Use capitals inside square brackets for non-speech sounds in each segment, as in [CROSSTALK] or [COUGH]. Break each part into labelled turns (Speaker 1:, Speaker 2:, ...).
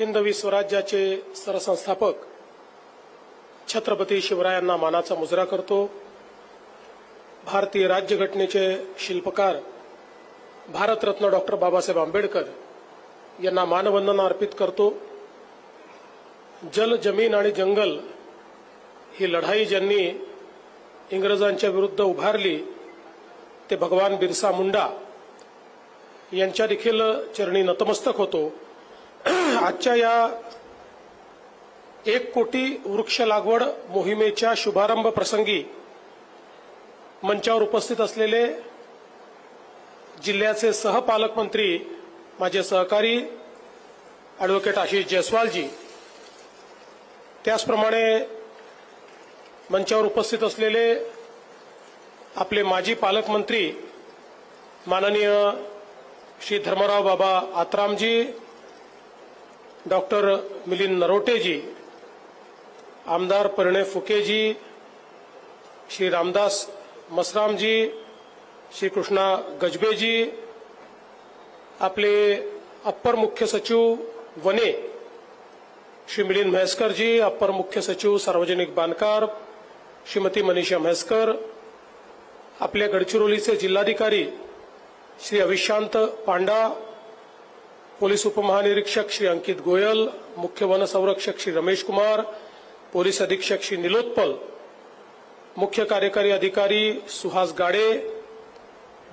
Speaker 1: हिंदवी स्वराज्याचे सरसंस्थापक छत्रपती शिवरायांना मानाचा मुजरा करतो. भारतीय राज्यघटनेचे शिल्पकार भारतरत्न डॉक्टर बाबासाहेब आंबेडकर यांना मानवंदना अर्पित करतो. जल जमीन आणि जंगल ही लढाई ज्यांनी इंग्रजांच्या विरुद्ध उभारली ते भगवान बिरसा मुंडा यांच्या देखील चरणी नतमस्तक होतो. आजच्या या एक कोटी वृक्ष लागवड मोहिमेच्या शुभारंभ प्रसंगी मंचावर उपस्थित असलेले जिल्ह्याचे सहपालकमंत्री माझे सहकारी ॲडव्होकेट आशिष जयस्वालजी त्याचप्रमाणे मंचावर उपस्थित असलेले आपले माजी पालकमंत्री माननीय श्री धर्मराव बाबा आत्रामजी डॉक्टर मिलिंद नरोटेजी आमदार परिणय फुकेजी श्री रामदास मसरामजी श्री कृष्णा गजबेजी आपले अप्पर मुख्य सचिव वने श्री मिलिंद म्हैसकरजी अप्पर मुख्य सचिव सार्वजनिक बांधकार श्रीमती मनीषा म्हैसकर आपल्या गडचिरोलीचे जिल्हाधिकारी श्री अविशांत पांडा पोलीस उपमहानिरीक्षक श्री अंकित गोयल मुख्य वनसंरक्षक श्री रमेश कुमार पोलीस अधीक्षक श्री निलोत्पल मुख्य कार्यकारी अधिकारी सुहास गाडे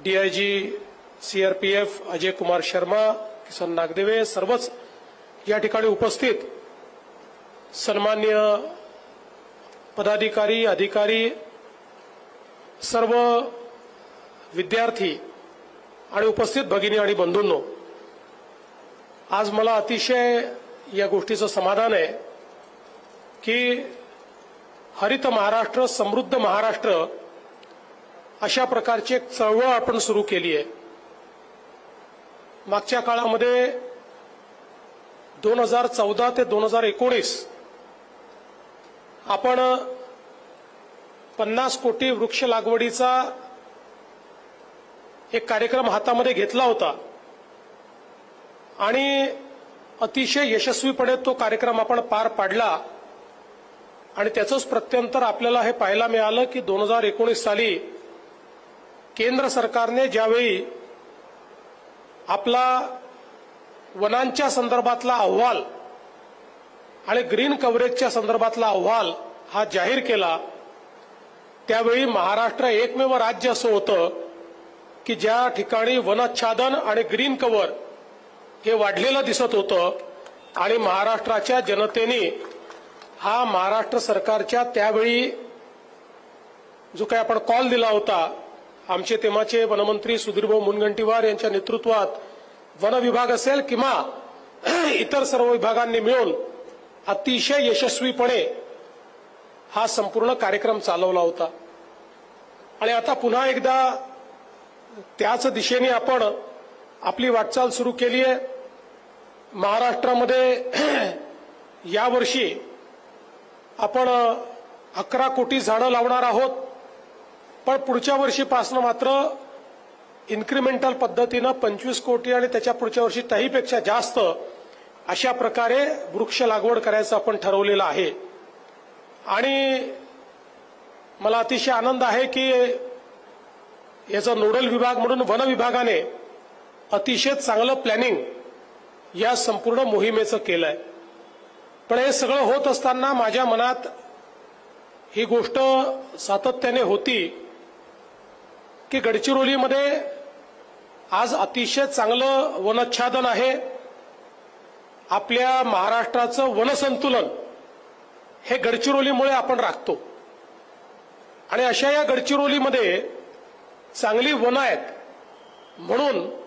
Speaker 1: डीआयजी सीआरपीएफ अजय कुमार शर्मा किसन नागदेवे सर्वच या ठिकाणी उपस्थित. सन्मान्य पदाधिकारी अधिकारी सर्व विद्यार्थी आणि उपस्थित भगिनी आणि बंधूंनो आज मला अतिशय या गोष्टीचं समाधान आहे की हरित महाराष्ट्र समृद्ध महाराष्ट्र अशा प्रकारची एक चळवळ आपण सुरू केली आहे. मागच्या काळामध्ये दोन हजार चौदा ते दोन हजार एकोणीस आपण पन्नास कोटी वृक्ष लागवडीचा एक कार्यक्रम हातामध्ये घेतला होता. आणि अतिशय यशस्वीपणे तो कार्यक्रम आपण पार पाडला. आणि त्याचंच प्रत्यंतर आपल्याला हे पाहायला मिळालं की दोन हजार एकोणीस साली केंद्र सरकारने ज्यावेळी आपला वनांच्या संदर्भातला अहवाल आणि ग्रीन कव्हरेजच्या संदर्भातला अहवाल हा जाहीर केला त्यावेळी महाराष्ट्र एकमेव राज्य असं होतं की ज्या ठिकाणी वनच्छादन आणि ग्रीन कव्हर हे वाढलेलं दिसत होतं. आणि महाराष्ट्राच्या जनतेने हा महाराष्ट्र सरकारच्या त्यावेळी जो काही आपण कॉल दिला होता आमचे तेव्हाचे वनमंत्री सुधीरभाऊ मुनगंटीवार यांच्या नेतृत्वात वन विभाग असेल किंवा [CLEARS THROAT] इतर सर्व विभागांनी मिळून अतिशय यशस्वीपणे हा संपूर्ण कार्यक्रम चालवला होता. आणि आता पुन्हा एकदा त्याच दिशेने आपण आपली वाटचाल सुरू केली आहे. महाराष्ट्रामध्ये [CLEARS THROAT] यावर्षी आपण अकरा कोटी झाडं लावणार आहोत. पण पुढच्या वर्षीपासून मात्र इन्क्रिमेंटल पद्धतीनं पंचवीस कोटी आणि त्याच्या पुढच्या वर्षी त्याहीपेक्षा जास्त अशा प्रकारे वृक्ष लागवड करायचं आपण ठरवलेलं आहे. आणि मला अतिशय आनंद आहे की याचा नोडल विभाग म्हणून वन विभागाने अतिशय चांगलं प्लॅनिंग या संपूर्ण मोहिमेचं केलंय. पण हे सगळं होत असताना माझ्या मनात ही गोष्ट सातत्याने होती की गडचिरोलीमध्ये आज अतिशय चांगलं वनच्छादन आहे. आपल्या महाराष्ट्राचं वनसंतुलन हे गडचिरोलीमुळे आपण राखतो. आणि अशा या गडचिरोलीमध्ये चांगली वनं आहेत म्हणून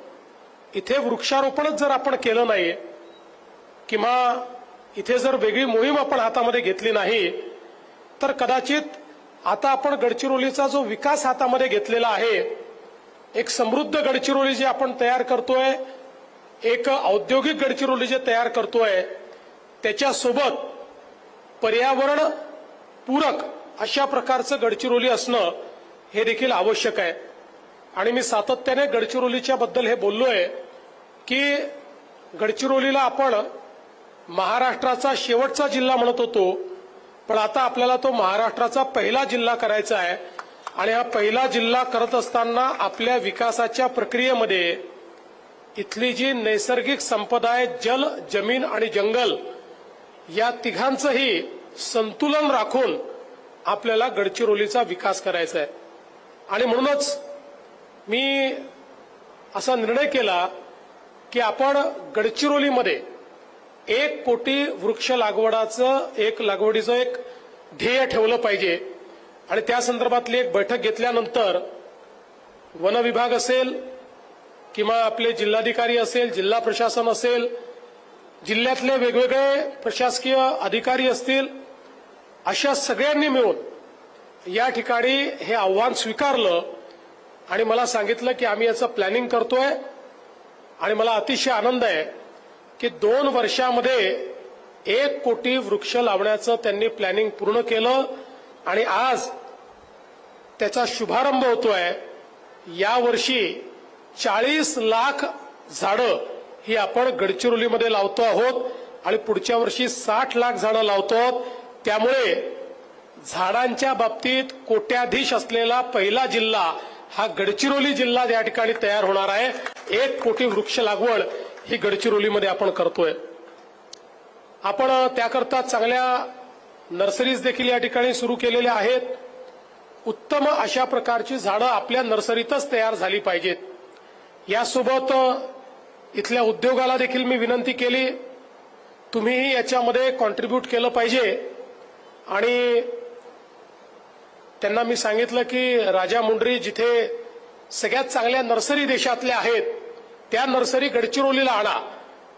Speaker 1: इथे वृक्षारोपणच जर आपण केलं नाही किंवा इथे जर वेगळी मोहीम आपण हातामध्ये घेतली नाही तर कदाचित आता आपण गडचिरोलीचा जो विकास हातामध्ये घेतलेला आहे एक समृद्ध गडचिरोली जे आपण तयार करतोय एक औद्योगिक गडचिरोली जे तयार करतोय त्याच्यासोबत पर्यावरण पूरक अशा प्रकारचं गडचिरोली असणं हे देखील आवश्यक आहे. आणि मी सातत्याने गडचिरोलीच्या बद्दल हे बोललोय की गडचिरोलीला आपण महाराष्ट्राचा शेवटचा जिल्हा म्हणत होतो पण आता आपल्याला तो महाराष्ट्राचा पहिला जिल्हा करायचा आहे. आणि हा पहिला जिल्हा करत असताना आपल्या विकासाच्या प्रक्रियेमध्ये इथली जी नैसर्गिक संपदा आहे जल जमीन आणि जंगल या तिघांचंही संतुलन राखून आपल्याला गडचिरोलीचा विकास करायचा आहे. आणि म्हणूनच मी असा निर्णय केला की आपण गडचिरोलीमध्ये एक कोटी वृक्ष लागवडाचं एक लागवडीचं एक ध्येय ठेवलं पाहिजे. आणि त्या संदर्भातली एक बैठक घेतल्यानंतर वन विभाग असेल किंवा आपले जिल्हाधिकारी असेल जिल्हा प्रशासन असेल जिल्ह्यातले वेगवेगळे प्रशासकीय अधिकारी असतील अशा सगळ्यांनी मिळून या ठिकाणी हे आव्हान स्वीकारलं. आणि मला सांगितलं की आम्ही याचं प्लॅनिंग करतोय. आणि मला अतिशय आनंद आहे की दोन वर्षामध्ये एक कोटी वृक्ष लावण्याचं त्यांनी प्लॅनिंग पूर्ण केलं आणि आज त्याचा शुभारंभ होतोय. यावर्षी चाळीस लाख झाडं ही आपण गडचिरोलीमध्ये लावतो आहोत आणि पुढच्या वर्षी साठ लाख झाडं लावतो आहोत. त्यामुळे झाडांच्या बाबतीत कोट्याधीश असलेला पहिला जिल्हा हा गडचिरोली जिल्हा या ठिकाणी तयार होणार आहे. एक कोटी वृक्ष लागवड ही गडचिरोलीमध्ये आपण करतोय. आपण त्याकरता चांगल्या नर्सरीज देखील या ठिकाणी सुरू केलेल्या आहेत. उत्तम अशा प्रकारची झाडं आपल्या नर्सरीतच तयार झाली पाहिजेत. यासोबत इथल्या उद्योगाला देखील मी विनंती केली तुम्हीही याच्यामध्ये कॉन्ट्रीब्यूट केलं पाहिजे. आणि त्यांना मी सांगितलं की राजा मुंडरी जिथे सगळ्यात चांगल्या नर्सरी देशातल्या आहेत त्या नर्सरी गडचिरोलीला आणा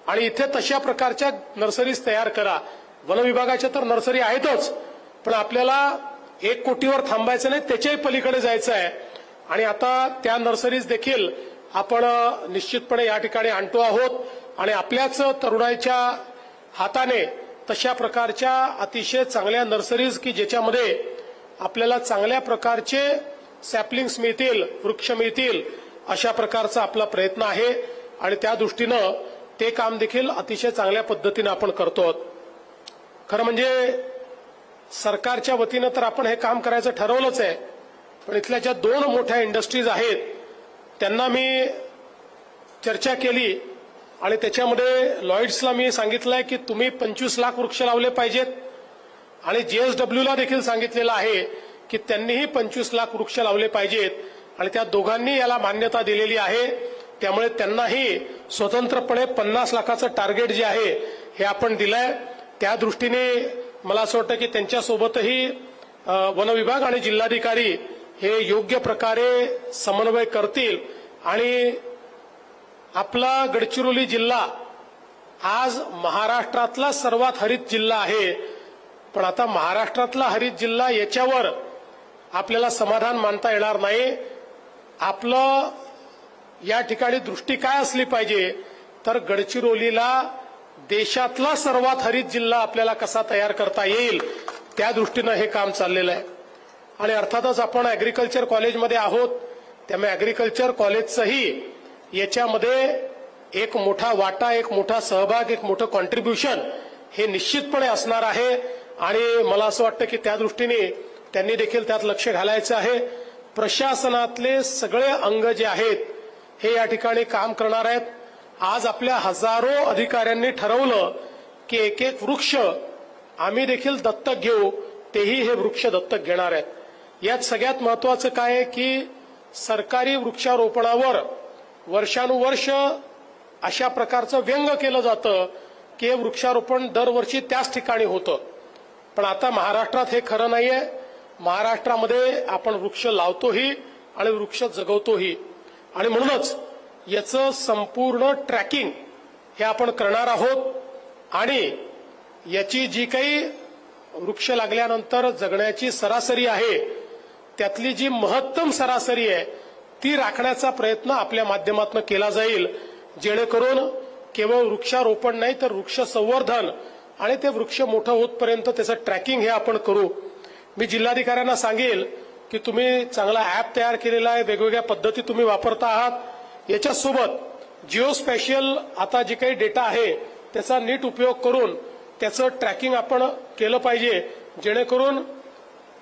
Speaker 1: आणि इथे तशा प्रकारच्या नर्सरीज तयार करा. वनविभागाच्या तर नर्सरी आहेतच पण आपल्याला एक कोटीवर थांबायचं नाही त्याच्याही पलीकडे जायचं आहे. आणि आता त्या नर्सरीज देखील आपण निश्चितपणे या ठिकाणी आणतो आहोत. आणि आपल्याच तरुणाईच्या हाताने तशा प्रकारच्या अतिशय चांगल्या नर्सरीज की ज्याच्यामध्ये आपल्याला चांगल्या प्रकारचे सॅपलिंग्स मिळतील वृक्ष मिळतील अशा प्रकारचा आपला प्रयत्न आहे आणि त्या दृष्टीनं ते काम देखील अतिशय चांगल्या पद्धतीनं आपण करतो आहोत. खरं म्हणजे सरकारच्या वतीनं तर आपण हे काम करायचं ठरवलंच आहे पण इथल्या ज्या दोन मोठ्या इंडस्ट्रीज आहेत त्यांना मी चर्चा केली आणि त्याच्यामध्ये लॉईड्सला मी सांगितलंय की तुम्ही पंचवीस लाख वृक्ष लावले पाहिजेत आणि जीएसडब्ल्यूला देखील सांगितलेलं आहे की त्यांनीही पंचवीस लाख वृक्ष लावले पाहिजेत. आणि त्या दोघांनी याला मान्यता दिलेली आहे. त्यामुळे त्यांनाही स्वतंत्रपणे पन्नास लाखाचं टार्गेट जे आहे हे आपण दिलंय. त्या दृष्टीने मला असं वाटतं की त्यांच्यासोबतही वनविभाग आणि जिल्हाधिकारी हे योग्य प्रकारे समन्वय करतील. आणि आपला गडचिरोली जिल्हा आज महाराष्ट्रातला सर्वात हरित जिल्हा आहे. पण आता महाराष्ट्रातला हरित जिल्हा याच्यावर आपल्याला समाधान मानता येणार नाही. आपलं या ठिकाणी दृष्टी काय असली पाहिजे तर गडचिरोलीला देशातला सर्वात हरित जिल्हा आपल्याला कसा तयार करता येईल त्या दृष्टीनं हे काम चाललेलं आहे. आणि अर्थातच आपण अॅग्रिकल्चर कॉलेजमध्ये आहोत त्यामुळे अॅग्रिकल्चर कॉलेजचंही याच्यामध्ये एक मोठा वाटा एक मोठा सहभाग एक मोठं कॉन्ट्रीब्युशन हे निश्चितपणे असणार आहे. आणि मला असं वाटतं की त्या दृष्टीने त्यांनी देखील त्यात लक्ष घालायचं आहे. प्रशासनातले सगळे अंग जे आहेत हे या ठिकाणी काम करणार आहेत. आज आपल्या हजारो अधिकाऱ्यांनी ठरवलं की एक एक वृक्ष आम्ही देखील दत्तक घेऊ तेही हे वृक्ष दत्तक घेणार आहेत. यात सगळ्यात महत्वाचं काय आहे की सरकारी वृक्षारोपणावर वर्षानुवर्ष अशा प्रकारचं व्यंग केलं जातं की हे वृक्षारोपण दरवर्षी त्याच ठिकाणी होतं. पण आता महाराष्ट्रात हे खरं नाहीये. महाराष्ट्रामध्ये आपण वृक्ष लावतोही आणि वृक्ष जगवतोही. आणि म्हणूनच याचं संपूर्ण ट्रॅकिंग हे आपण करणार आहोत आणि याची जी काही वृक्ष लागल्यानंतर जगण्याची सरासरी आहे त्यातली जी महत्तम सरासरी आहे ती राखण्याचा प्रयत्न आपल्या माध्यमातून केला जाईल. जेणेकरून केवळ वृक्षारोपण नाही तर वृक्ष संवर्धन आणि ते वृक्ष मोठं होतपर्यंत त्याचं ट्रॅकिंग हे आपण करू. मी जिल्हाधिकाऱ्यांना सांगेल की तुम्ही चांगला ऍप तयार केलेला आहे वेगवेगळ्या पद्धती तुम्ही वापरता आहात. याच्यासोबत जिओ स्पॅशियल आता जे काही डेटा आहे त्याचा नीट उपयोग करून त्याचं ट्रॅकिंग आपण केलं पाहिजे जेणेकरून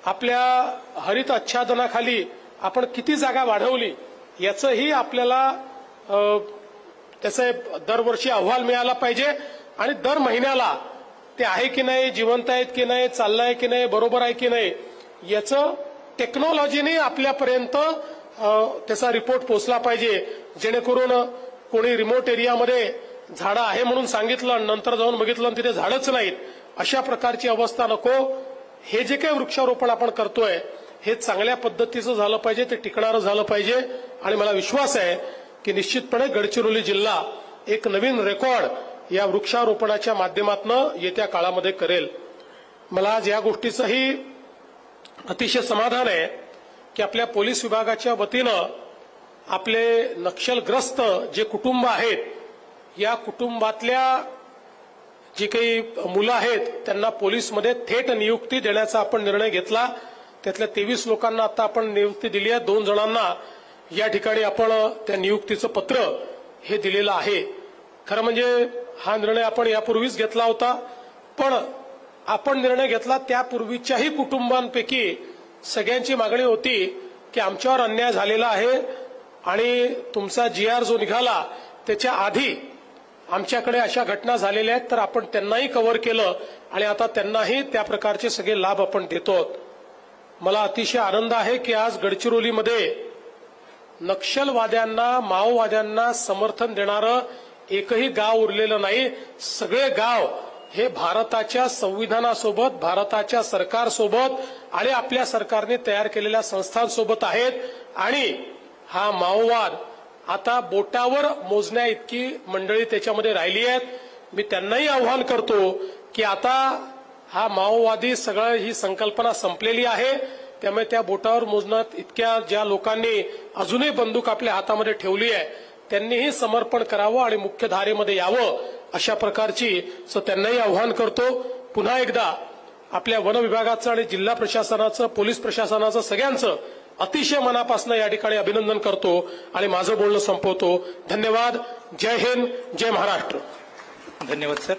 Speaker 1: आपल्या हरित आच्छादनाखाली आपण किती जागा वाढवली याचंही आपल्याला त्याचं दरवर्षी अहवाल मिळाला पाहिजे. आणि दर महिन्याला ते आहे की नाही जिवंत आहेत की नाही चाललंय की नाही बरोबर आहे की नाही याचं टेक्नॉलॉजीने आपल्यापर्यंत त्याचा रिपोर्ट पोहोचला पाहिजे. जेणेकरून कोणी रिमोट एरियामध्ये झाडं आहे म्हणून सांगितलं आणि नंतर जाऊन बघितलं आणि तिथे झाडच नाहीत अशा प्रकारची अवस्था नको. हे जे काही वृक्षारोपण आपण करतोय हे चांगल्या पद्धतीचं झालं पाहिजे ते टिकणारं झालं पाहिजे. आणि मला विश्वास आहे की निश्चितपणे गडचिरोली जिल्हा एक नवीन रेकॉर्ड या वृक्षारोपणाच्या माध्यमातून येत्या काळामध्ये करेल. मला आज या गोष्टीचंही अतिशय समाधान आहे की आपल्या पोलीस विभागाच्या वतीनं आपले नक्षलग्रस्त जे कुटुंब आहेत या कुटुंबातल्या जी काही मुलं आहेत त्यांना पोलीसमध्ये थेट नियुक्ती देण्याचा आपण निर्णय घेतला. त्यातल्या तेवीस लोकांना आता आपण नियुक्ती दिली आहे. दोन जणांना या ठिकाणी आपण त्या नियुक्तीचं पत्र हे दिलेलं आहे. खरं म्हणजे हा निर्णय आपण यापूर्वीच घेतला होता. पण आपण निर्णय घेतला त्यापूर्वीच्याही कुटुंबांपैकी सगळ्यांची मागणी होती की आमच्यावर अन्याय झालेला आहे आणि तुमचा जी आर जो निघाला त्याच्या आधी आमच्याकडे अशा घटना झालेल्या आहेत तर आपण त्यांनाही कव्हर केलं आणि आता त्यांनाही त्या प्रकारचे सगळे लाभ आपण देतो. मला अतिशय आनंद आहे की आज गडचिरोलीमध्ये नक्षलवाद्यांना माओवाद्यांना समर्थन देणारं एकही गाव उरलेलं नाही सगळे गाव हे भारताच्या संविधानासोबत भारताच्या सरकारसोबत आणि आपल्या सरकारने तयार केलेल्या संस्थांसोबत आहेत. आणि हा माओवाद आता बोटावर मोजण्या इतकी मंडळी त्याच्यामध्ये राहिली आहेत. मी त्यांनाही आव्हान करतो की आता हा माओवादी सगळं ही संकल्पना संपलेली आहे. त्यामुळे त्या बोटावर मोजण्यात इतक्या ज्या लोकांनी अजूनही बंदूक आपल्या हातामध्ये ठेवली आहे त्यांनीही समर्पण करावं आणि मुख्य धारेमध्ये यावं अशा प्रकारची सो त्यांनाही आव्हान करतो. पुन्हा एकदा आपल्या वन विभागाचं आणि जिल्हा प्रशासनाचं पोलीस प्रशासनाचं सगळ्यांचं अतिशय मनापासून या ठिकाणी अभिनंदन करतो आणि माझं बोलणं संपवतो. धन्यवाद. जय हिंद. जय महाराष्ट्र.
Speaker 2: धन्यवाद सर.